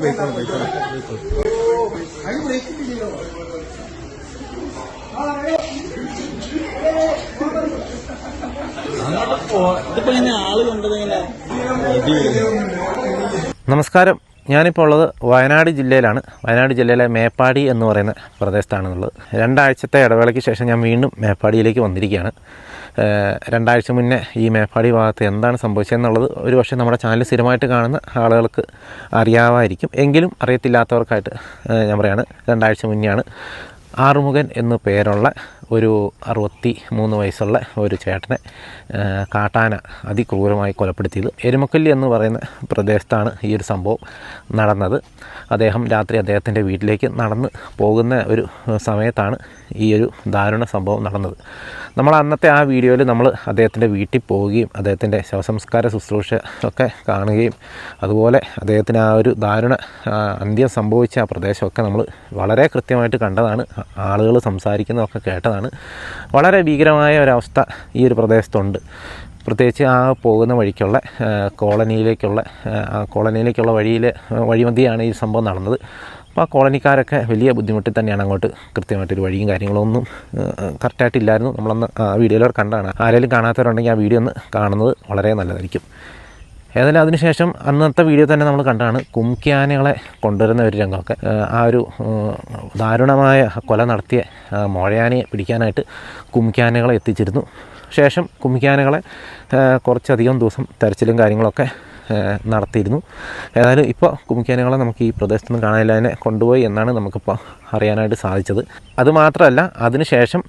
പോയിക്കോളും പോയിക്കോളും പോ. ഇതിപ്പോ ഇങ്ങനെ ആൾ കണ്ടത് നമസ്കാരം. ഞാനിപ്പോൾ ഉള്ളത് വയനാട് ജില്ലയിലാണ്. വയനാട് ജില്ലയിലെ മേപ്പാടി എന്ന് പറയുന്ന പ്രദേശത്താണെന്നുള്ളത് രണ്ടാഴ്ചത്തെ ഇടവേളയ്ക്ക് ശേഷം ഞാൻ വീണ്ടും മേപ്പാടിയിലേക്ക് വന്നിരിക്കുകയാണ്. രണ്ടാഴ്ച മുന്നേ ഈ മേപ്പാടി ഭാഗത്ത് എന്താണ് സംഭവിച്ചതെന്നുള്ളത് ഒരു പക്ഷേ നമ്മുടെ ചാനൽ സ്ഥിരമായിട്ട് കാണുന്ന ആളുകൾക്ക് അറിയാമായിരിക്കും. എങ്കിലും അറിയത്തില്ലാത്തവർക്കായിട്ട് ഞാൻ പറയാണ് രണ്ടാഴ്ച മുന്നെയാണ്. ആറുമുഖൻ എന്നു പേരുള്ള ഒരു അറുപത്തി മൂന്ന് വയസ്സുള്ള ഒരു ചേട്ടനെ കാട്ടാന അതിക്രൂരമായി കൊലപ്പെടുത്തിയത്. എരുമക്കല്ലി എന്ന് പറയുന്ന പ്രദേശത്താണ് ഈ ഒരു സംഭവം നടന്നത്. അദ്ദേഹം രാത്രി അദ്ദേഹത്തിന്റെ വീട്ടിലേക്ക് നടന്ന് പോകുന്ന ഒരു സമയത്താണ് ഈ ഒരു ദാരുണ സംഭവം നടന്നത്. നമ്മൾ അന്നത്തെ ആ വീഡിയോയിൽ നമ്മൾ അദ്ദേഹത്തിന്റെ വീട്ടിൽ പോവുകയും അദ്ദേഹത്തിന്റെ ശവസംസ്കാര ശുശ്രൂഷ ഒക്കെ കാണുകയും അതുപോലെ അദ്ദേഹത്തിന് ആ ഒരു ദാരുണ അന്ത്യം സംഭവിച്ച ആ പ്രദേശമൊക്കെ നമ്മൾ വളരെ കൃത്യമായിട്ട് കണ്ടതാണ്. ആളുകൾ സംസാരിക്കുന്നതൊക്കെ കേട്ടതാണ്. വളരെ ഭീകരമായ ഒരവസ്ഥ ഈ ഒരു പ്രദേശത്തുണ്ട്. പ്രത്യേകിച്ച് ആ പോകുന്ന വഴിക്കുള്ള കോളനിയിലേക്കുള്ള ആ, കോളനിയിലേക്കുള്ള വഴിയിൽ വഴിമതിയാണ് ഈ സംഭവം നടന്നത്. അപ്പോൾ ആ കോളനിക്കാരൊക്കെ വലിയ ബുദ്ധിമുട്ടിൽ തന്നെയാണ് അങ്ങോട്ട് കൃത്യമായിട്ടൊരു വഴിയും കാര്യങ്ങളൊന്നും കറക്റ്റായിട്ടില്ലായിരുന്നു. നമ്മളന്ന് ആ വീഡിയോയിലവർ കണ്ടാണ്. ആരെങ്കിലും കാണാത്തവരുണ്ടെങ്കിൽ ആ വീഡിയോ ഒന്ന് കാണുന്നത് വളരെ നല്ലതായിരിക്കും. ഏതായാലും അതിനുശേഷം അന്നത്തെ വീഡിയോ തന്നെ നമ്മൾ കണ്ടാണ് കുംക്യാനകളെ കൊണ്ടുവരുന്ന ഒരു രംഗമൊക്കെ. ആ ഒരു ദാരുണമായ കൊല നടത്തിയ മോഴയാനയെ പിടിക്കാനായിട്ട് കുംക്യാനകളെ എത്തിച്ചിരുന്നു. ശേഷം കുംക്യാനകളെ കുറച്ചധികം ദിവസം തെരച്ചിലും കാര്യങ്ങളൊക്കെ നടത്തിയിരുന്നു. ഏതായാലും ഇപ്പോൾ കുംക്യാനകളെ നമുക്ക് ഈ പ്രദേശത്തുനിന്ന് കാണാനില്ല. അതിനെ കൊണ്ടുപോയി എന്നാണ് നമുക്കിപ്പോൾ അറിയാനായിട്ട് സാധിച്ചത്. അതുമാത്രമല്ല അതിനുശേഷം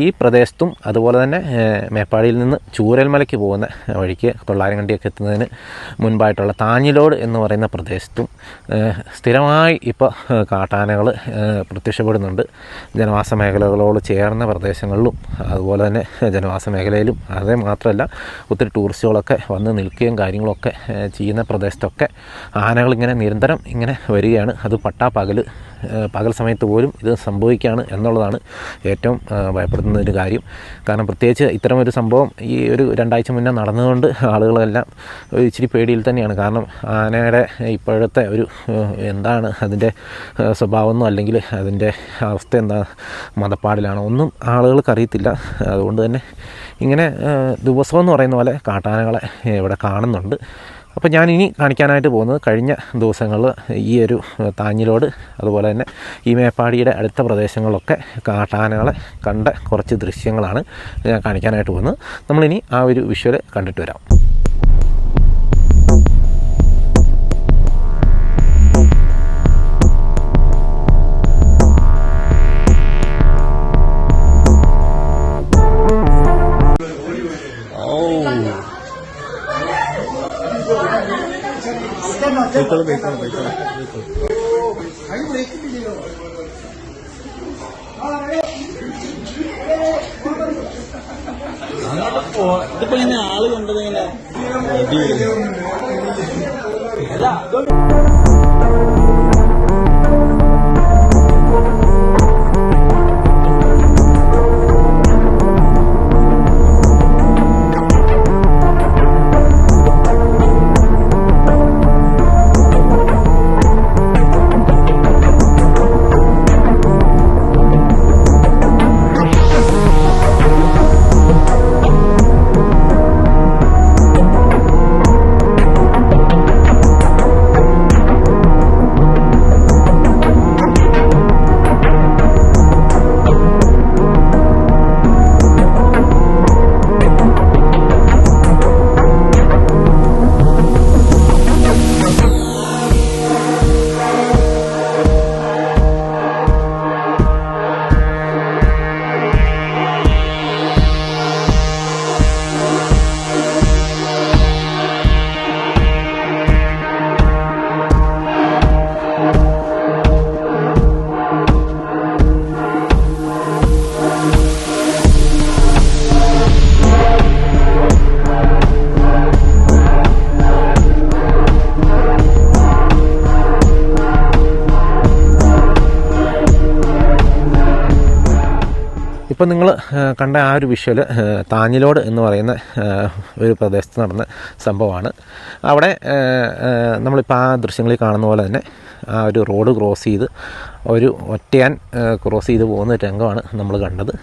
ഈ പ്രദേശത്തും അതുപോലെ തന്നെ മേപ്പാടിയിൽ നിന്ന് ചൂരൽമലയ്ക്ക് പോകുന്ന വഴിക്ക് തൊള്ളായിരങ്കണ്ടിയൊക്കെ എത്തുന്നതിന് മുൻപായിട്ടുള്ള താഞ്ഞിലോട് എന്ന് പറയുന്ന പ്രദേശത്തും സ്ഥിരമായി ഇപ്പോൾ കാട്ടാനകൾ പ്രത്യക്ഷപ്പെടുന്നുണ്ട്. ജനവാസ മേഖലകളോട് ചേർന്ന പ്രദേശങ്ങളിലും അതുപോലെ തന്നെ ജനവാസ മേഖലയിലും അതേ മാത്രമല്ല ഒത്തിരി ടൂറിസ്റ്റുകളൊക്കെ വന്ന് നിൽക്കുകയും കാര്യങ്ങളൊക്കെ ചെയ്യുന്ന പ്രദേശത്തൊക്കെ ആനകൾ ഇങ്ങനെ നിരന്തരം ഇങ്ങനെ വരികയാണ്. അത് പട്ടാ പകൽ സമയത്ത് പോലും ഇത് സംഭവിക്കുകയാണ് എന്നുള്ളതാണ് ഏറ്റവും ഭയപ്പെടുത്തുന്ന ഒരു കാര്യം. കാരണം പ്രത്യേകിച്ച് ഇത്തരം ഒരു സംഭവം ഈ ഒരു രണ്ടാഴ്ച മുന്നേ നടന്നുകൊണ്ട് ആളുകളെല്ലാം ഇച്ചിരി പേടിയിൽ തന്നെയാണ്. കാരണം ആനയുടെ ഇപ്പോഴത്തെ ഒരു എന്താണ് അതിന്റെ സ്വഭാവമെന്നോ അല്ലെങ്കിൽ അതിന്റെ അവസ്ഥ എന്താ മതപ്പാടിലാണോ ഒന്നും ആളുകൾക്ക് അറിയത്തില്ല. അതുകൊണ്ട് തന്നെ ഇങ്ങനെ ദിവസമെന്ന് പറയുന്ന പോലെ കാട്ടാനകളെ ഇവിടെ കാണുന്നുണ്ട്. അപ്പോൾ ഞാൻ ഇനി കാണിക്കാനായിട്ട് പോകുന്നത് കഴിഞ്ഞ ദിവസങ്ങളിൽ ഈ ഒരു താഞ്ഞിലോട് അതുപോലെ തന്നെ ഈ മേപ്പാടിയുടെ അടുത്ത പ്രദേശങ്ങളിലൊക്കെ കാട്ടാനകളെ കണ്ട കുറച്ച് ദൃശ്യങ്ങളാണ് ഞാൻ കാണിക്കാനായിട്ട് പോകുന്നത്. നമ്മളിനി ആ ഒരു വിഷ്വൽ കണ്ടിട്ട് വരാം. 得了，没错，没错。ഇപ്പം നിങ്ങൾ കണ്ട ആ ഒരു വിഷ്വൽ താഞ്ഞിലോട് എന്ന് പറയുന്ന ഒരു പ്രദേശത്ത് നടന്ന സംഭവമാണ്. അവിടെ നമ്മളിപ്പോൾ ആ ദൃശ്യങ്ങളിൽ കാണുന്ന പോലെ തന്നെ ആ ഒരു റോഡ് ക്രോസ് ചെയ്ത് ഒരു ഒറ്റയാൻ ക്രോസ് ചെയ്ത് പോകുന്ന രംഗമാണ് നമ്മൾ കണ്ടത്.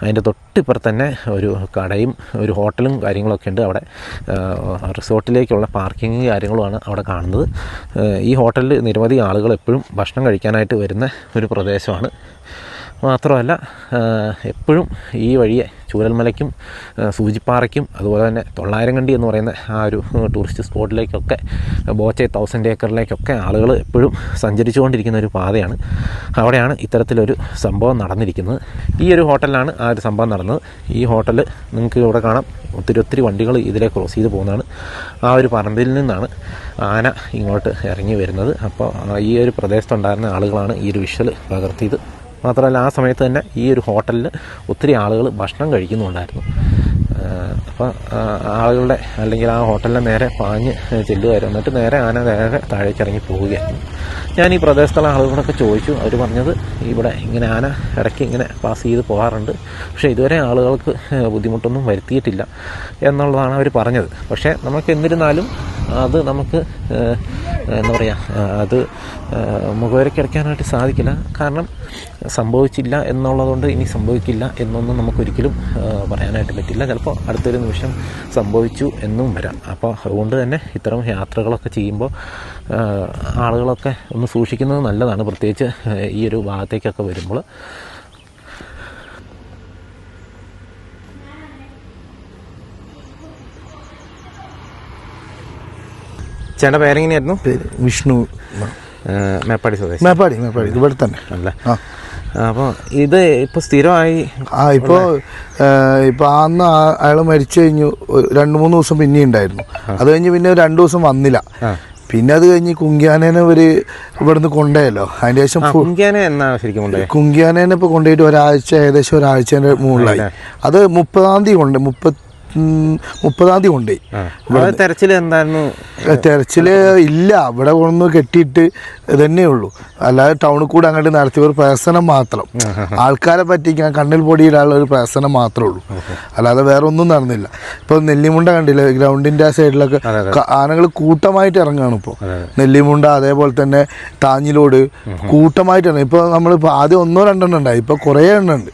അതിന്റെ തൊട്ടിപ്പുറത്ത് തന്നെ ഒരു കടയും ഒരു ഹോട്ടലും കാര്യങ്ങളൊക്കെ ഉണ്ട് അവിടെ. റിസോർട്ടിലേക്കുള്ള പാർക്കിങ് കാര്യങ്ങളുമാണ് അവിടെ കാണുന്നത്. ഈ ഹോട്ടലിൽ നിരവധി ആളുകൾ എപ്പോഴും ഭക്ഷണം കഴിക്കാനായിട്ട് വരുന്ന ഒരു പ്രദേശമാണ്. മാത്രമല്ല എപ്പോഴും ഈ വഴിയെ ചൂരൽമലയ്ക്കും സൂചിപ്പാറയ്ക്കും അതുപോലെ തന്നെ തൊള്ളായിരം കണ്ടി എന്ന് പറയുന്ന ആ ഒരു ടൂറിസ്റ്റ് സ്പോട്ടിലേക്കൊക്കെ ബോച്ചെ തൗസൻഡ് ഏക്കറിലേക്കൊക്കെ ആളുകൾ എപ്പോഴും സഞ്ചരിച്ചുകൊണ്ടിരിക്കുന്ന ഒരു പാതയാണ്. അവിടെയാണ് ഇത്തരത്തിലൊരു സംഭവം നടന്നിരിക്കുന്നത്. ഈ ഒരു ഹോട്ടലിലാണ് ആ ഒരു സംഭവം നടന്നത്. ഈ ഹോട്ടൽ നിങ്ങൾക്ക് ഇവിടെ കാണാം. ഒത്തിരി ഒത്തിരി വണ്ടികൾ ഇതിലെ ക്രോസ് ചെയ്ത് പോകുന്നതാണ്. ആ ഒരു പറമ്പിൽ നിന്നാണ് ആന ഇങ്ങോട്ട് ഇറങ്ങി വരുന്നത്. അപ്പോൾ ഈ ഒരു പ്രദേശത്തുണ്ടായിരുന്ന ആളുകളാണ് ഈ ഒരു വിഷ്വൽ പകർത്തിയത്. മാത്രമല്ല ആ സമയത്ത് തന്നെ ഈ ഒരു ഹോട്ടലിൽ ഒത്തിരി ആളുകൾ ഭക്ഷണം കഴിക്കുന്നുണ്ടായിരുന്നു. അപ്പോൾ ആളുകളുടെ അല്ലെങ്കിൽ ആ ഹോട്ടലിനെ നേരെ പാഞ്ഞ് ചെല്ലുകയായിരുന്നു എന്നിട്ട് നേരെ ആന നേരെ താഴേക്ക് ഇറങ്ങി പോവുകയായിരുന്നു. ഞാൻ ഈ പ്രദേശത്തുള്ള ആളുകളോടൊക്കെ ചോദിച്ചു. അവർ പറഞ്ഞത് ഇവിടെ ഇങ്ങനെ ആന ഇടയ്ക്ക് ഇങ്ങനെ പാസ് ചെയ്ത് പോകാറുണ്ട്. പക്ഷേ ഇതുവരെ ആളുകൾക്ക് ബുദ്ധിമുട്ടൊന്നും വരുത്തിയിട്ടില്ല എന്നുള്ളതാണ് അവർ പറഞ്ഞത്. പക്ഷേ നമുക്ക് എന്നിരുന്നാലും അത് നമുക്ക് എന്താ പറയുക അത് മുഖവരയ്ക്ക് അടയ്ക്കാനായിട്ട് സാധിക്കില്ല. കാരണം സംഭവിച്ചില്ല എന്നുള്ളതുകൊണ്ട് ഇനി സംഭവിക്കില്ല എന്നൊന്നും നമുക്കൊരിക്കലും പറയാനായിട്ട് പറ്റില്ല. ചിലപ്പോൾ അടുത്തൊരു നിമിഷം സംഭവിച്ചു എന്നും വരാം. അപ്പോൾ അതുകൊണ്ട് തന്നെ ഇത്തരം യാത്രകളൊക്കെ ചെയ്യുമ്പോൾ ആളുകളൊക്കെ ഒന്ന് സൂക്ഷിക്കുന്നത് നല്ലതാണ്. പ്രത്യേകിച്ച് ഈ ഒരു ഭാഗത്തേക്കൊക്കെ വരുമ്പോൾ. ചേട്ടന്റെ പേരെങ്ങനെയായിരുന്നു? പേര് വിഷ്ണു. മേപ്പാടി സ്വദേശി. മേപ്പാടി മേപ്പാടി. ഇവിടെ തന്നെ. അല്ലേ? ആ. അപ്പോൾ ഇത് ഇപ്പോൾ സ്ഥിരമായി ആ ഇപ്പോ ഇപ്പോൾ ഇപ്പൊ അന്ന് അയാൾ അയാൾ മരിച്ചു കഴിഞ്ഞു ഒരു രണ്ട് മൂന്ന് ദിവസം പിന്നെ ഉണ്ടായിരുന്നു. അത് കഴിഞ്ഞ് പിന്നെ രണ്ട് ദിവസം വന്നില്ല. പിന്നെ അത് കഴിഞ്ഞ് കുങ്കിയാനേനെ ഇവർ ഇവിടുന്ന് കൊണ്ടുപോയല്ലോ. അതിന്റെ ശേഷം കുങ്കിയാനേനെ ഇപ്പൊ കൊണ്ടുപോയിട്ട് ഒരാഴ്ച ഏകദേശം ഒരാഴ്ചന്റെ മുകളിലായി. അത് മുപ്പതാം തീയതി കൊണ്ട് മുപ്പത്തി മുപ്പതാം തീയതി കൊണ്ടുപോയി. അത് തെരച്ചിൽ എന്തായിരുന്നു? തെരച്ചിൽ ഇല്ല. ഇവിടെ കൊണ്ടു കെട്ടിയിട്ട് ഇതന്നെ ഉള്ളൂ. അല്ലാതെ ടൗണിൽ കൂടെ അങ്ങോട്ട് നടത്തിയ ഒരു പ്രസനം മാത്രം. ആൾക്കാരെ പറ്റിക്കാൻ കണ്ണിൽ പൊടിയിടാനുള്ള ഒരു പ്രസനം മാത്രമേ ഉള്ളൂ. അല്ലാതെ വേറെ ഒന്നും നടന്നില്ല. ഇപ്പൊ നെല്ലിമുണ്ട കണ്ടില്ല? ഗ്രൗണ്ടിന്റെ ആ സൈഡിലൊക്കെ ആനകൾ കൂട്ടമായിട്ട് ഇറങ്ങുകയാണ് ഇപ്പോൾ നെല്ലിമുണ്ട അതേപോലെ തന്നെ താഞ്ഞിലോട് കൂട്ടമായിട്ട് ഇറങ്ങി. ഇപ്പൊ നമ്മളിപ്പോ ആദ്യം ഒന്നോ രണ്ടെണ്ണം ഉണ്ടായി. ഇപ്പൊ കുറേ എണ്ണം ഉണ്ട്.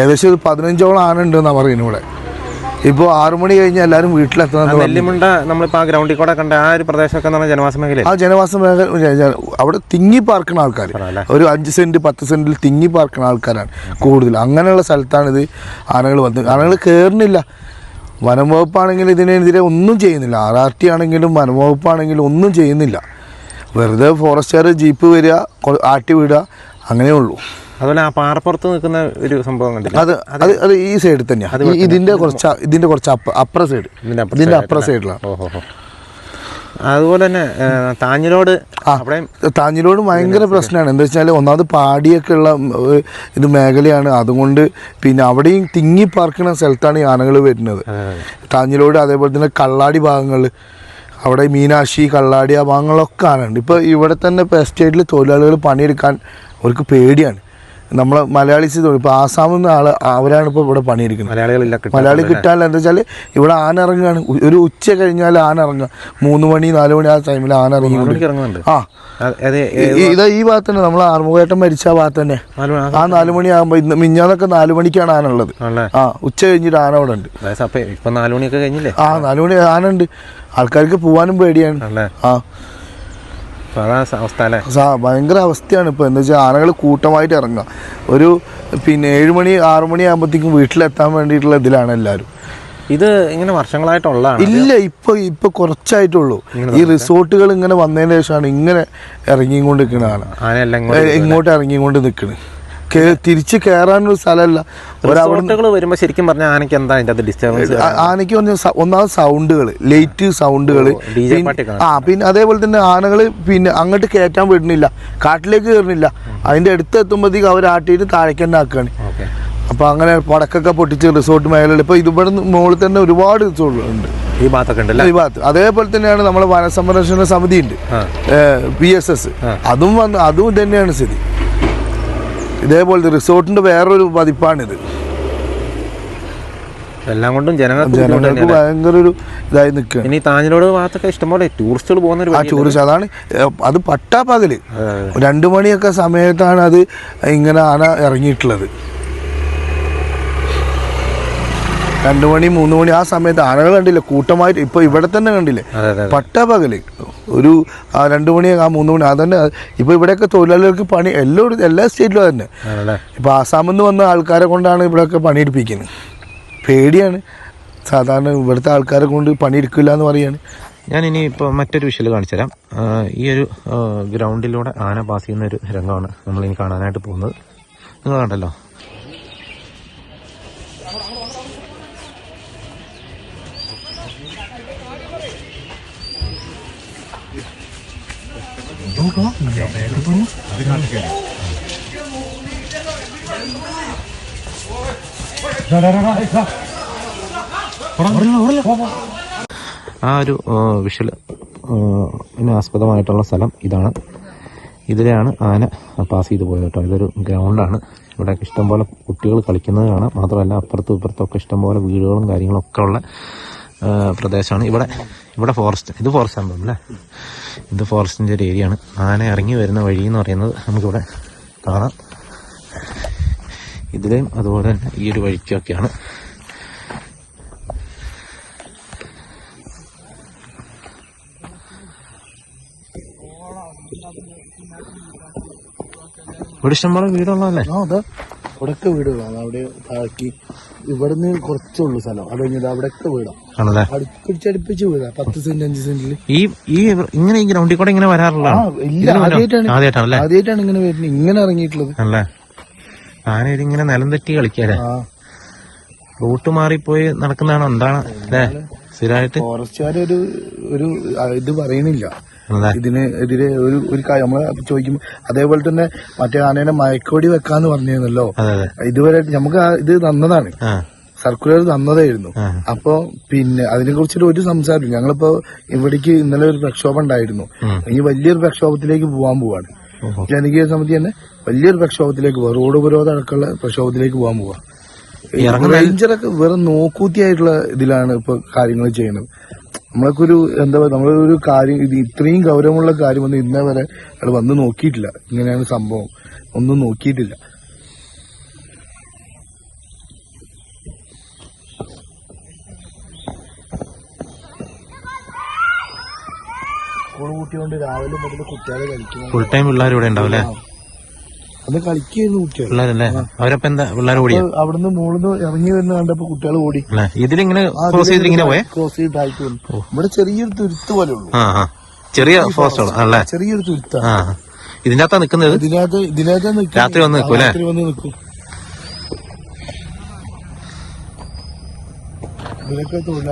ഏകദേശം ഒരു പതിനഞ്ചോളം ആന ഉണ്ട് എന്നാ പറയുന്നത് ഇവിടെ. ഇപ്പോൾ ആറു മണി കഴിഞ്ഞ് എല്ലാവരും വീട്ടിലെത്തണം നെല്ലിമുണ്ട നമ്മളിപ്പോൾ ആ ഗ്രൗണ്ടിൽ കൂടെ കണ്ട ആ ഒരു പ്രദേശമൊക്കെ എന്ന് പറഞ്ഞാൽ ജനവാസ മേഖല ആ ജനവാസ മേഖല അവിടെ തിങ്ങി പാർക്കുന്ന ആൾക്കാർ ഒരു അഞ്ച് സെന്റ് പത്ത് സെന്റിൽ തിങ്ങി പാർക്കുന്ന ആൾക്കാരാണ് കൂടുതൽ. അങ്ങനെയുള്ള സ്ഥലത്താണ് ഇത് ആനകൾ വന്നത് ആനകൾ കയറുന്നില്ല വനം വകുപ്പാണെങ്കിൽ ഇതിനെതിരെ ഒന്നും ചെയ്യുന്നില്ല. ആർ ആർ ടി ആണെങ്കിലും വനം വകുപ്പാണെങ്കിലും ഒന്നും ചെയ്യുന്നില്ല. വെറുതെ ഫോറസ്റ്റുകാർ ജീപ്പ് വരിക ആട്ടി വിടുക അങ്ങനെയേ ഉള്ളൂ. അതുപോലെ ആ പാറപ്പുറത്ത് നിൽക്കുന്ന ഒരു സംഭവം കണ്ടില്ല? അത് അത്. അത് ഈ സൈഡിൽ തന്നെയാണ് ഇതിന്റെ കുറച്ച് ഇതിന്റെ കുറച്ച് അപ്പ- അപ്പുറ സൈഡ് ഇതിന്റെ അപ്പുറ സൈഡിലാണ് ഓഹോ അതുപോലെ തന്നെ താഞ്ഞിലോട് അവിടെയും താഞ്ഞിലോട് ഭയങ്കര പ്രശ്നമാണ്. എന്താ വെച്ചാൽ ഒന്നാമത് പാടിയൊക്കെ ഉള്ള ഒരു ഇത് മേഖലയാണ്. അതുകൊണ്ട് പിന്നെ അവിടെയും തിങ്ങി പാർക്കുന്ന സ്ഥലത്താണ് ഈ ആനകൾ വരുന്നത് താഞ്ഞിലോട് അതേപോലെ തന്നെ കള്ളാടി ഭാഗങ്ങൾ അവിടെ മീനാക്ഷി കള്ളാടി ആ ഭാഗങ്ങളൊക്കെ ആനയുണ്ട് ഇപ്പോൾ ഇവിടെ തന്നെ ഇപ്പോൾ എസ്റ്റേറ്റിൽ തൊഴിലാളികൾ പണിയെടുക്കാൻ അവർക്ക് പേടിയാണ്. നമ്മളെ മലയാളീസ് ഇപ്പോൾ ആസാമിൽ നിന്ന് ആൾ അവരാണ് ഇപ്പോൾ ഇവിടെ പണിയെടുക്കുന്നത്. മലയാളികളില്ല കിട്ടാൻ മലയാളി കിട്ടാനില്ല. എന്താ വെച്ചാൽ ഇവിടെ ആന ഇറങ്ങുകയാണ്. ഒരു ഉച്ച കഴിഞ്ഞാൽ ആന ഇറങ്ങുക. മൂന്ന് മണി നാല് മണി ആ ടൈമിൽ ആന ഇറങ്ങി ആ. ഇതാ ഈ ഭാഗത്ത് തന്നെ. നമ്മൾ ആറുമുഖേട്ടം മരിച്ച ആ ഭാഗത്ത് തന്നെ. നാല് മണി ആ നാല് മണിയാകുമ്പോൾ ഇന്ന് മിഞ്ഞാന്നൊക്കെ നാല് മണിക്കാണ് ആന ഉള്ളത്. ആ ഉച്ച കഴിഞ്ഞിട്ട് ആന അവിടെ ഉണ്ട്. ഇപ്പൊ നാല് മണിയൊക്കെ കഴിഞ്ഞില്ലേ? ആ നാല് മണി ആന ഉണ്ട്. ആൾക്കാർക്ക് പോവാനും പേടിയാണ്. ആ. അവസ്ഥ അല്ലേ? ഭയങ്കര അവസ്ഥയാണ് ഇപ്പോൾ എന്താ വെച്ചാൽ ആനകൾ കൂട്ടമായിട്ട് ഇറങ്ങുക. ഒരു പിന്നെ ഏഴുമണി മണി ആറു മണി ആകുമ്പോഴത്തേക്കും വീട്ടിലെത്താൻ വേണ്ടിയിട്ടുള്ള ഇതിലാണ് എല്ലാവരും ഇത് ഇങ്ങനെ വർഷങ്ങളായിട്ടുള്ളതാണ്. ഇല്ല ഇപ്പൊ ഇപ്പൊ കുറച്ചായിട്ടുള്ളൂ. ഈ റിസോർട്ടുകൾ ഇങ്ങനെ വന്നതിന് ശേഷമാണ് ഇങ്ങനെ ഇറങ്ങിക്കൊണ്ട് നിൽക്കുന്നതാണ് ഇങ്ങോട്ട് ഇറങ്ങിക്കൊണ്ട് നിൽക്കണ് തിരിച്ച് കയറാനൊരു സ്ഥലമല്ല ഒരവിടെ റിസോർട്ടുകൾ വരുമ്പോൾ ശരിക്കും പറഞ്ഞാൽ ആനയ്ക്ക് എന്താ അതിന്റെ അത് ഡിസ്റ്റർബൻസ് ആനയ്ക്ക് പറഞ്ഞ ഒന്നാമത് സൗണ്ടുകൾ ലേറ്റ് സൗണ്ടുകൾ ആ പിന്നെ അതേപോലെ തന്നെ ആനകൾ പിന്നെ അങ്ങോട്ട് കയറ്റാൻ വിടുന്നില്ല. കാട്ടിലേക്ക് കയറുന്നില്ല അതിന്റെ അടുത്ത് എത്തുമ്പോഴത്തേക്ക് അവർ ആട്ടിയിട്ട് താഴേക്ക് തന്നെ ആക്കുകയാണ്. ഓക്കെ. അപ്പൊ അങ്ങനെ പടക്കൊക്കെ പൊട്ടിച്ച് റിസോർട്ട് മേഖലയിൽ ഇപ്പൊ ഇവിടെ മുകളിൽ തന്നെ ഒരുപാട് റിസോർട്ടുകളുണ്ട് ഈ ഭാഗത്തൊക്കെ ഈ ഭാഗത്ത്. അതേപോലെ തന്നെയാണ് നമ്മളെ വനസംരക്ഷണ സമിതി ഉണ്ട്. പി എസ് എസ് അതും വന്ന് അതും തന്നെയാണ് സ്ഥിതി. ഇതേപോലത്തെ റിസോർട്ടിന്റെ വേറൊരു പതിപ്പാണിത്. എല്ലാം കൊണ്ടും ജനങ്ങൾക്ക് ഭയങ്കര ഒരു ഇതായി നിൽക്കുകയാണ് ഇനി താഞ്ഞിലോട് ഭാഗത്തൊക്കെ ഇഷ്ടംപോലെ ടൂറിസ്റ്റുകൾ പോകുന്ന ഒരു ആ? ടൂറിസ്റ്റ് അതാണ് അത് പട്ടാ പകൽ. രണ്ടു മണിയൊക്കെ സമയത്താണ് അത് ഇങ്ങനെ ആന ഇറങ്ങിയിട്ടുള്ളത്. രണ്ടു മണി മൂന്ന് മണി ആ സമയത്ത് ആനകൾ കണ്ടില്ലേ? കൂട്ടമായിട്ട് ഇപ്പൊ ഇവിടെ തന്നെ കണ്ടില്ലേ? പട്ടപകൽ ഒരു ആ രണ്ടു മണി ആ മൂന്ന് മണി അതന്നെ ഇപ്പൊ ഇവിടെയൊക്കെ തൊഴിലാളികൾക്ക് പണി എല്ലായിടത്തും എല്ലാ സ്റ്റേറ്റിലും തന്നെ. ഇപ്പൊ ആസാമിൽ നിന്ന് വന്ന ആൾക്കാരെ കൊണ്ടാണ് ഇവിടെയൊക്കെ പണിയെടുപ്പിക്കുന്നത്. പേടിയാണ്. സാധാരണ ഇവിടുത്തെ ആൾക്കാരെ കൊണ്ട് പണിയെടുക്കില്ല എന്ന് പറയാണ്. ഞാൻ ഇനി ഇപ്പോൾ മറ്റൊരു വിഷയം കാണിച്ചു തരാം. ഈ ഒരു ഗ്രൗണ്ടിലൂടെ ആന പാസ് ചെയ്യുന്ന ഒരു രംഗമാണ് നമ്മൾ ഇനി കാണാനായിട്ട് പോകുന്നത്. നിങ്ങൾ കണ്ടല്ലോ. ആ ഒരു വിഷൽ ആസ്പദമായിട്ടുള്ള സ്ഥലം ഇതാണ്. ഇതിലെയാണ് ആന പാസ് ചെയ്ത് പോയത് കേട്ടോ. ഇതൊരു ഗ്രൗണ്ടാണ് ഇവിടെ ഇഷ്ടംപോലെ കുട്ടികൾ കളിക്കുന്നത് കാണാം. മാത്രമല്ല അപ്പുറത്തും ഇപ്പുറത്തും ഒക്കെ ഇഷ്ടംപോലെ വീടുകളും കാര്യങ്ങളൊക്കെ ഉള്ള പ്രദേശമാണ്. ഇവിടെ ഇവിടെ ഫോറസ്റ്റ് ഇത് ഫോറസ്റ്റ് ആണ് അല്ലേ? ഇത് ഫോറസ്റ്റിന്റെ ഒരു ഏരിയ ആണ്. ആന ഇറങ്ങി വരുന്ന വഴി എന്ന് പറയുന്നത് നമുക്കിവിടെ കാണാം. ഇതിലെയും അതുപോലെ തന്നെ ഈ ഒരു വഴിക്കൊക്കെയാണ്. ഇവിടെ ഇഷ്ടംപോലെ വീടുള്ളതല്ലേ? ഇവിടെയൊക്കെ വീടുകളാണ് അവിടെ താക്കി. ഇവിടുന്ന് കുറച്ചുള്ളൂ സ്ഥലം. അത് കഴിഞ്ഞത് അവിടെയൊക്കെ വീടാണ് ആണല്ലേ? അടുപ്പിച്ചടുപ്പിച്ച് വീടാ. പത്ത് സെന്റ് അഞ്ച് സെന്റിൽ ഈ ഈ ഇങ്ങനെ ഈ ഗ്രൗണ്ടിൽ കൂടെ ഇങ്ങനെ ആ ഇല്ല. ആദ്യമായിട്ടാണ് ആദ്യമായിട്ടാണല്ലേ ആദ്യമായിട്ടാണ് ഇങ്ങനെ വരുന്നത്. ഇങ്ങനെ ഇറങ്ങിയിട്ടുള്ളത്. അല്ലേ ആന ഇതിങ്ങനെ നിലം തെറ്റി കളിക്കാല്ലേ? ആ. റൂട്ട് മാറിപ്പോയി നടക്കുന്നതാണോ? എന്താണ്? അല്ലേ? സ്ഥിരമായിട്ട്? ഫോറസ്റ്റുകാരൊരു ഒരു ഒരു ഇത് പറയുന്നില്ല. അല്ലേ ഇതിന് ഒരു ഒരു കാര്യം നമ്മൾ ചോദിക്കും അതേപോലെ തന്നെ മറ്റേ ആനേനെ മയക്കോടി വെക്കാന്ന് പറഞ്ഞിരുന്നല്ലോ. ഇതുവരെ നമുക്ക് ഇത് തന്നതാണ്. സർക്കുലർ തന്നതായിരുന്നു. അപ്പൊ പിന്നെ അതിനെ കുറിച്ചിട്ട് ഒരു സംസാരം ഞങ്ങളിപ്പോ ഇവിടേക്ക് ഇന്നലെ ഒരു പ്രക്ഷോഭം ഉണ്ടായിരുന്നു. ഈ വലിയൊരു പ്രക്ഷോഭത്തിലേക്ക് പോകാൻ പോവാണ്. ജനകീയ സമിതി തന്നെ വലിയൊരു പ്രക്ഷോഭത്തിലേക്ക് പോവാ. റോഡ് ഉപരോധം അടക്കമുള്ള പ്രക്ഷോഭത്തിലേക്ക് പോകാൻ പോവാ. റേഞ്ചറൊക്കെ വെറും നോക്കൂത്തിയായിട്ടുള്ള ഇതിലാണ് ഇപ്പൊ കാര്യങ്ങൾ ചെയ്യുന്നത്. നമ്മളൊക്കെ ഒരു എന്താ പറയുക നമ്മളൊരു കാര്യം ഇത് ഇത്രയും ഗൗരവമുള്ള കാര്യം ഒന്നും ഇന്നേ വരെ അത് വന്ന് നോക്കിയിട്ടില്ല. ഇങ്ങനെയാണ് സംഭവം. ഒന്നും നോക്കിയിട്ടില്ല. സ്കൂൾ കൂട്ടിയോണ്ട് രാവിലെ മുതൽ കുട്ടികളെ കളിക്കും ഫുൾ ടൈം പിള്ളേർ ഇവിടെ ഉണ്ടാവും അല്ലേ? അന്ന് കളിക്കുന്നു കുട്ടികൾ പിള്ളേരല്ലേ? അവരപ്പോ എന്താ പിള്ളേർ ഓടിയ? അവിടുന്ന് മുകളിൽ ഇറങ്ങി വരുന്ന കണ്ടപ്പോ കുട്ടികൾ ഓടി. ഇതിലിങ്ങനെ ക്രോസ് ചെയ്ത് ഇങ്ങനെ പോയെ? ക്രോസ് ചെയ്ത് ആയിട്ട് വന്നു ഇവിടെ ചെറിയൊരു തുരുത്ത് പോലെ ഉള്ളു. ചെറിയ ഫോറസ്റ്റ് അല്ലേ? ചെറിയൊരു തുരുത്താണ് ഇതിനകത്താ ഇതിന്റെ അകത്താ നിക്കുന്നത്? ഇതിനകത്ത് ഇതിനകത്ത് നിൽക്കും. രാത്രി വന്ന് നിൽക്കും അല്ലേ? രാത്രി വന്ന് നിൽക്കും.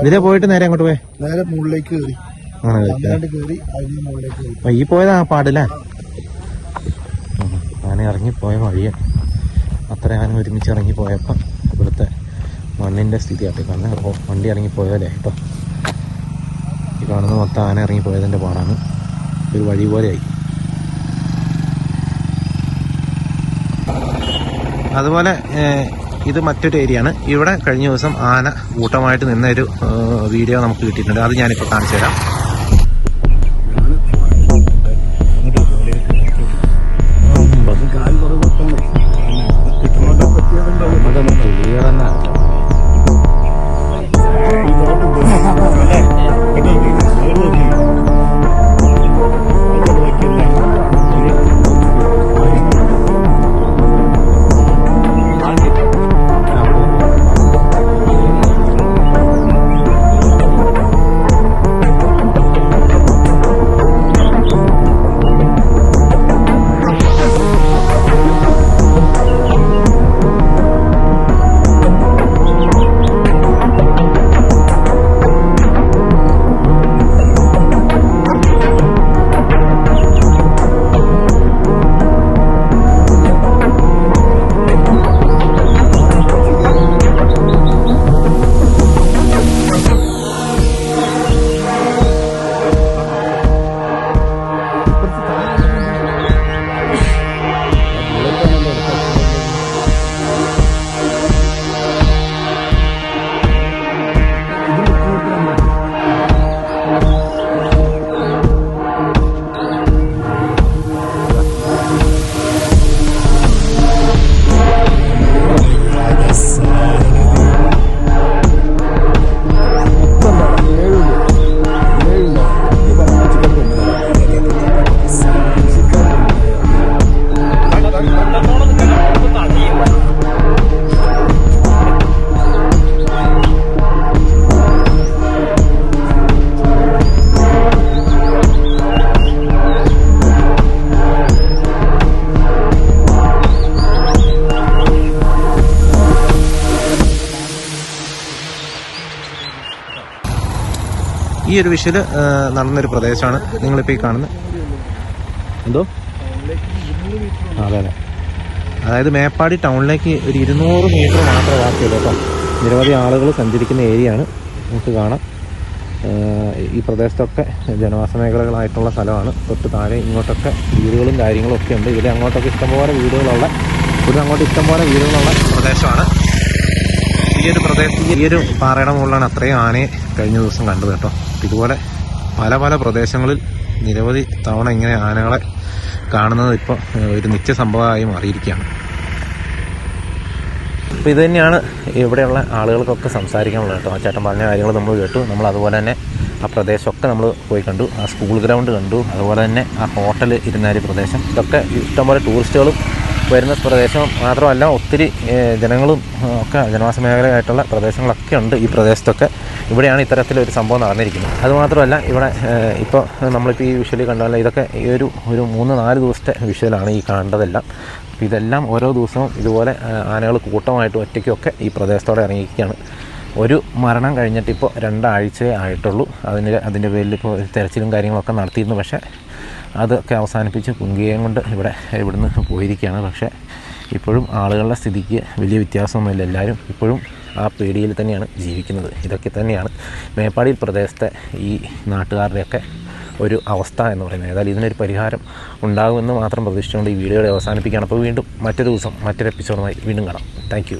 ഇതിലെ പോയിട്ട് നേരെ അങ്ങോട്ട് പോയേ? നേരെ മുകളിലേക്ക് കയറി. അങ്ങനെ അങ്ങാണ്ട് കയറി അതിന് മുകളിലേക്ക് കയറി. ആ, ഈ പോയതാ പാടില്ലേ ആന ഇറങ്ങിപ്പോയ വഴിയാണ് അത്ര ആന ഒരുമിച്ച് ഇറങ്ങിപ്പോയപ്പം ഇവിടുത്തെ മണ്ണിന്റെ സ്ഥിതി ആട്ടെ കാരണം വണ്ടി ഇറങ്ങിപ്പോയതല്ലേ? കേട്ടോ ഈ കാണുന്ന മൊത്തം ആന ഇറങ്ങിപ്പോയതിന്റെ പാടാണ്. ഒരു വഴി പോലെയായി. അതുപോലെ ഇത് മറ്റൊരു ഏരിയ ആണ് ഇവിടെ കഴിഞ്ഞ ദിവസം ആന കൂട്ടമായിട്ട് നിന്ന ഒരു വീഡിയോ നമുക്ക് കിട്ടിയിട്ടുണ്ട്. അത് ഞാനിപ്പോൾ കാണിച്ചു തരാം ഈ ഒരു വിഷയിൽ നടന്നൊരു പ്രദേശമാണ് നിങ്ങളിപ്പോൾ ഈ കാണുന്നത്. എന്തോ? അതെ അതെ. അതായത് മേപ്പാടി ടൗണിലേക്ക് ഒരു ഇരുന്നൂറ് മീറ്റർ മാത്രമേ ബാക്കിയുള്ളൂ കേട്ടോ. നിരവധി ആളുകൾ സഞ്ചരിക്കുന്ന ഏരിയയാണ്. നമുക്ക് കാണാം. ഈ പ്രദേശത്തൊക്കെ ജനവാസ മേഖലകളായിട്ടുള്ള സ്ഥലമാണ്. തൊട്ട് താഴെ ഇങ്ങോട്ടൊക്കെ വീടുകളും കാര്യങ്ങളും ഒക്കെ ഉണ്ട്. ഇതിൽ അങ്ങോട്ടൊക്കെ ഇഷ്ടംപോലെ വീടുകളുള്ള ഇവിടെ അങ്ങോട്ട് ഇഷ്ടംപോലെ വീടുകളുള്ള പ്രദേശമാണ്. ഈ ഒരു പ്രദേശത്ത് ഈ ഒരു പാറയുടെ മുകളിലാണ് അത്രയും ആനയെ കഴിഞ്ഞ ദിവസം കണ്ടത് കേട്ടോ. ഇതുപോലെ പല പല പ്രദേശങ്ങളിൽ നിരവധി തവണ ഇങ്ങനെ ആനകളെ കാണുന്നത് ഇപ്പോൾ ഒരു നിത്യ സംഭവമായി മാറിയിരിക്കുകയാണ്. അപ്പോൾ ഇത് തന്നെയാണ് ഇവിടെയുള്ള ആളുകൾക്കൊക്കെ സംസാരിക്കാനുള്ളത് കേട്ടോ. ചേട്ടൻ പറഞ്ഞ കാര്യങ്ങൾ നമ്മൾ കേട്ടു. നമ്മൾ അതുപോലെ തന്നെ ആ പ്രദേശമൊക്കെ നമ്മൾ പോയി കണ്ടു. ആ സ്കൂൾ ഗ്രൗണ്ട് കണ്ടു. അതുപോലെ തന്നെ ആ ഹോട്ടൽ ഇരുന്നാരി പ്രദേശം. ഇതൊക്കെ ഇഷ്ടംപോലെ ടൂറിസ്റ്റുകളും വരുന്ന പ്രദേശം മാത്രമല്ല ഒത്തിരി ജനങ്ങളും ഒക്കെ ജനവാസ മേഖലയായിട്ടുള്ള പ്രദേശങ്ങളൊക്കെ ഉണ്ട് ഈ പ്രദേശത്തൊക്കെ. ഇവിടെയാണ് ഇത്തരത്തിലൊരു സംഭവം നടന്നിരിക്കുന്നത്. അതുമാത്രമല്ല ഇവിടെ ഇപ്പോൾ നമ്മളിപ്പോൾ ഈ വിഷ്വലി കണ്ടതല്ല ഇതൊക്കെ ഈ ഒരു ഒരു മൂന്ന് നാല് ദിവസത്തെ വിഷ്വലാണ് ഈ കണ്ടതെല്ലാം അപ്പോൾ ഇതെല്ലാം ഓരോ ദിവസവും ഇതുപോലെ ആനകൾ കൂട്ടമായിട്ട് ഒറ്റയ്ക്കൊക്കെ ഈ പ്രദേശത്തോടെ ഇറങ്ങിയിരിക്കുകയാണ്. ഒരു മരണം കഴിഞ്ഞിട്ടിപ്പോൾ രണ്ടാഴ്ചയേ ആയിട്ടുള്ളൂ. അതിന് അതിന്റെ പേരിൽ ഇപ്പോൾ തിരച്ചിലും കാര്യങ്ങളൊക്കെ നടത്തിയിരുന്നു. പക്ഷേ അതൊക്കെ അവസാനിപ്പിച്ച് കുങ്കിയേയും കൊണ്ട് ഇവിടെ ഇവിടുന്ന് പോയിരിക്കുകയാണ്. പക്ഷേ ഇപ്പോഴും ആളുകളുടെ സ്ഥിതിക്ക് വലിയ വ്യത്യാസമൊന്നുമില്ല. എല്ലാവരും ഇപ്പോഴും ആ പേടിയിൽ തന്നെയാണ് ജീവിക്കുന്നത്. ഇതൊക്കെ തന്നെയാണ് മേപ്പാടി പ്രദേശത്തെ ഈ നാട്ടുകാരുടെയൊക്കെ ഒരു അവസ്ഥ എന്ന് പറയുന്നത്. ഏതായാലും ഇതിനൊരു പരിഹാരം ഉണ്ടാകുമെന്ന് മാത്രം പ്രതീക്ഷിച്ചുകൊണ്ട് ഈ വീഡിയോയുടെ അവസാനിപ്പിക്കുകയാണ്. അപ്പോൾ വീണ്ടും മറ്റൊരു ദിവസം മറ്റൊരു എപ്പിസോഡുമായി വീണ്ടും കാണാം. താങ്ക്